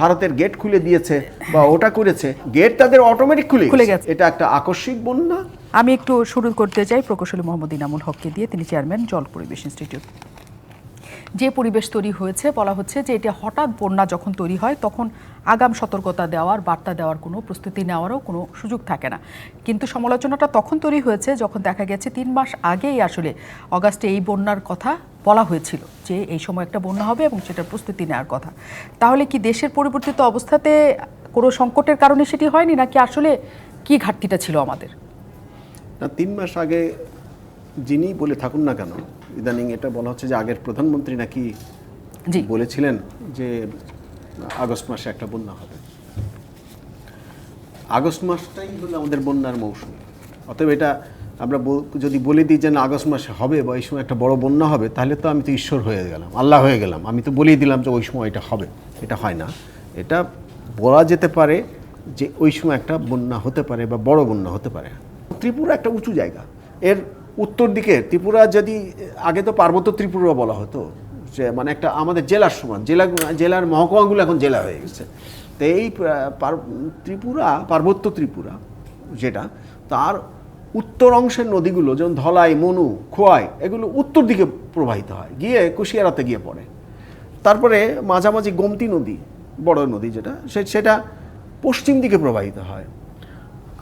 ভারতের গেট খুলে দিয়েছে বা ওটা করেছে গেট তাদের অটোমেটিক খুলে খুলে গেছে। এটা একটা আকস্মিক বন্যা। আমি একটু শুরু করতে চাই প্রকৌশলী মোহাম্মদ ইনামুল হককে দিয়ে তিনি চেয়ারম্যান জল পরিবেশ ইনস্টিটিউট যে পরিবেশ তৈরি হয়েছে, বলা হচ্ছে যে এটা হঠাৎ বন্যা যখন তৈরি হয়, তখন আগাম সতর্কতা দেওয়ার, বার্তা দেওয়ার কোনো প্রস্তুতি নেওয়ারও কোনো সুযোগ থাকে না। কিন্তু সমালোচনাটা তখন তৈরি হয়েছে যখন দেখা গেছে তিন মাস আগেই আসলে অগাস্টে এই বন্যার কথা বলা হয়েছিল যে এই সময় একটা বন্যা হবে এবং সেটার প্রস্তুতি নেওয়ার কথা। তাহলে কি দেশের পরিবর্তিত অবস্থাতে কোনো সংকটের কারণে সেটি হয়নি, নাকি আসলে কি ঘাটতিটা ছিল আমাদের? না, তিন মাস আগে যিনি বলে থাকুন না কেন ইদানিং এটা বলা হচ্ছে যে আগের প্রধানমন্ত্রী নাকি বলেছিলেন যে আগস্ট মাসে একটা বন্যা হবে। আগস্ট মাসটাই হলো আমাদের বন্যার মৌসুম। অতএব এটা আমরা যদি বলে দিই যে না আগস্ট মাসে হবে বা এই সময় একটা বড় বন্যা হবে তাহলে তো আমি তো ঈশ্বর হয়ে গেলাম আল্লাহ হয়ে গেলাম। আমি তো বলেই দিলাম যে ওই সময় এটা হবে এটা হয় না। এটা বলা যেতে পারে যে ওই সময় একটা বন্যা হতে পারে বা বড় বন্যা হতে পারে। ত্রিপুরা একটা উঁচু জায়গা। এর উত্তর দিকে ত্রিপুরা যদি, আগে তো পার্বত্য ত্রিপুরা বলা হতো, যে মানে একটা আমাদের জেলার সমান, জেলা, জেলার মহকুমাগুলো এখন জেলা হয়ে গেছে। তো এই ত্রিপুরা, পার্বত্য ত্রিপুরা যেটা, তার উত্তর অংশের নদীগুলো যেমন ধলাই, মনু, খোয়াই, এগুলো উত্তর দিকে প্রবাহিত হয়, গিয়ে কুশিয়ারাতে গিয়ে পড়ে। তারপরে মাঝামাঝি গোমতী নদী, বড় নদী যেটা সেটা পশ্চিম দিকে প্রবাহিত হয়।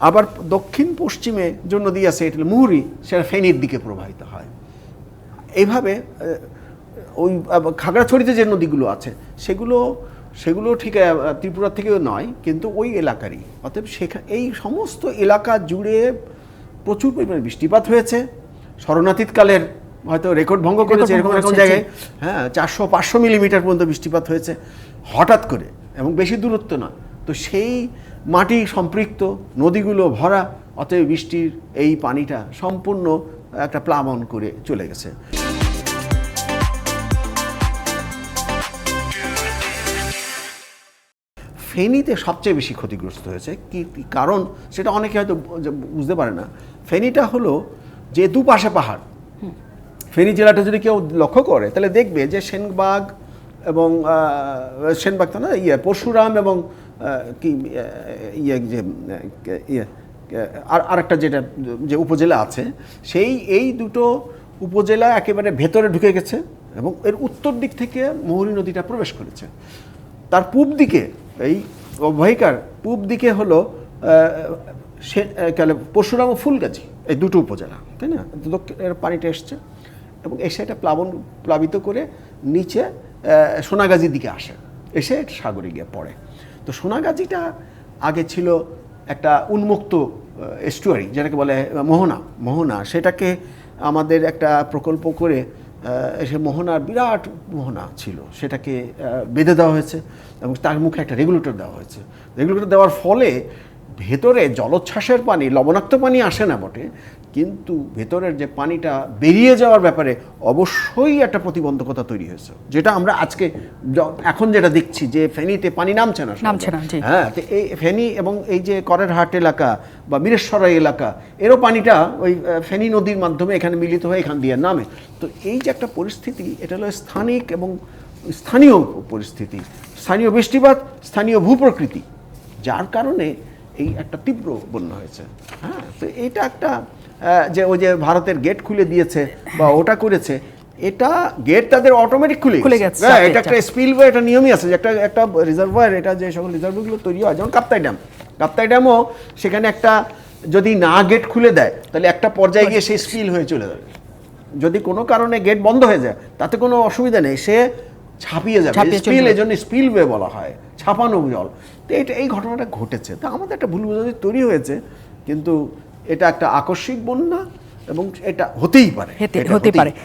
আবার দক্ষিণ পশ্চিমে যে নদী আছে এটা মুহুরী সেটা ফেনীর দিকে প্রবাহিত হয়। এইভাবে ওই খাগড়াছড়িতে যে নদীগুলো আছে সেগুলো সেগুলো ঠিক ত্রিপুরা থেকেও নয় কিন্তু ওই এলাকারই। অতএব সেখানে এই সমস্ত এলাকা জুড়ে প্রচুর পরিমাণে বৃষ্টিপাত হয়েছে। শরণাতীতকালের হয়তো রেকর্ড ভঙ্গ করেছে এরকম এরকম জায়গায়। হ্যাঁ চারশো পাঁচশো মিলিমিটার পর্যন্ত বৃষ্টিপাত হয়েছে হঠাৎ করে এবং বেশি দূরত্ব নয়। তো সেই মাটি সম্পৃক্ত নদীগুলো ভরা অতএব বৃষ্টির এই পানিটা সম্পূর্ণ একটা প্লাবন করে চলে গেছে। ফেনীতে সবচেয়ে বেশি ক্ষতিগ্রস্ত হয়েছে। কি কি কারণ সেটা অনেকে হয়তো বুঝতে পারে না। ফেনীটা হলো যে দুপাশে পাহাড়। ফেনী জেলাটা যদি কেউ লক্ষ্য করে তাহলে দেখবে যে সেনবাগ এবং আহ, সেনবাগ তো না ইয়ে পরশুরাম এবং কি ইয়ে যে ইয়ে আর আরেকটা যেটা যে উপজেলা আছে সেই এই দুটো উপজেলা একেবারে ভেতরে ঢুকে গেছে এবং এর উত্তর দিক থেকে মহুরী নদীটা প্রবেশ করেছে। তার পূব দিকে এই অববাহিকার পূব দিকে হলো সে পরশুরাম ও ফুলগাছি এই দুটো উপজেলা তাই না? দক্ষিণ এর পানিটা এসছে এবং এসে এটা প্লাবন প্লাবিত করে নিচে সোনাগাজীর দিকে আসে এসে সাগরে গিয়ে পড়ে। তো সোনাগাজিটা আগে ছিল একটা উন্মুক্ত এস্টুয়ারি যেটাকে বলে মোহনা। মোহনা সেটাকে আমাদের একটা প্রকল্প করে আহ, সে মোহনার বিরাট মোহনা ছিল। সেটাকে বেঁধে দেওয়া হয়েছে এবং তার মুখে একটা রেগুলেটর দেওয়া হয়েছে। রেগুলেটর দেওয়ার ফলে ভেতরে জলোচ্ছ্বাসের পানি লবণাক্ত পানি আসে না বটে কিন্তু ভেতরের যে পানিটা বেরিয়ে যাওয়ার ব্যাপারে অবশ্যই একটা প্রতিবন্ধকতা তৈরি হয়েছে যেটা আমরা আজকে এখন যেটা দেখছি যে ফেনীতে পানি নামছে না নামছে না, হ্যাঁ তো এই ফেনী এবং এই যে করের হাট এলাকা বা বীরেশ্বরাই এলাকা এরও পানিটা ওই ফেনী নদীর মাধ্যমে এখানে মিলিত হয়ে এখান দিয়ে নামে। তো এই যে একটা পরিস্থিতি এটা হলো স্থানিক এবং স্থানীয় পরিস্থিতি স্থানীয় বৃষ্টিপাত স্থানীয় ভূপ্রকৃতি যার কারণে এই একটা তীব্র বন্যা হয়েছে। হ্যাঁ তো এটা একটা যে ওই যে ভারতের গেট খুলে দিয়েছে বা ওটা করেছে এটা গেট তাদের অটোমেটিক খুলে খুলে গেছে হ্যাঁ, এটা একটা স্পিলওয়ে এটা নিয়মই আছে যে একটা একটা রিজার্ভার এটা যে সকল রিজার্ভগুলো তৈরি হয় যেমন কাপ্তাই ড্যাম কাপ্তাই ড্যামও সেখানে একটা যদি না গেট খুলে দেয় তাহলে একটা পর্যায়ে গিয়ে সে স্পিল হয়ে চলে যাবে। যদি কোনো কারণে গেট বন্ধ হয়ে যায় তাতে কোনো অসুবিধা নেই। সে ছাপিয়ে যাবে। স্পিল। এই জন্য স্পিলওয়ে বলা হয় ছাপানো জল। তো এটা এই ঘটনাটা ঘটেছে। তা আমাদের একটা ভুল বোঝাবুঝি তৈরি হয়েছে কিন্তু এটা একটা আকস্মিক বন্যা এবং এটা হতেই পারে। হতে হতেই পারে।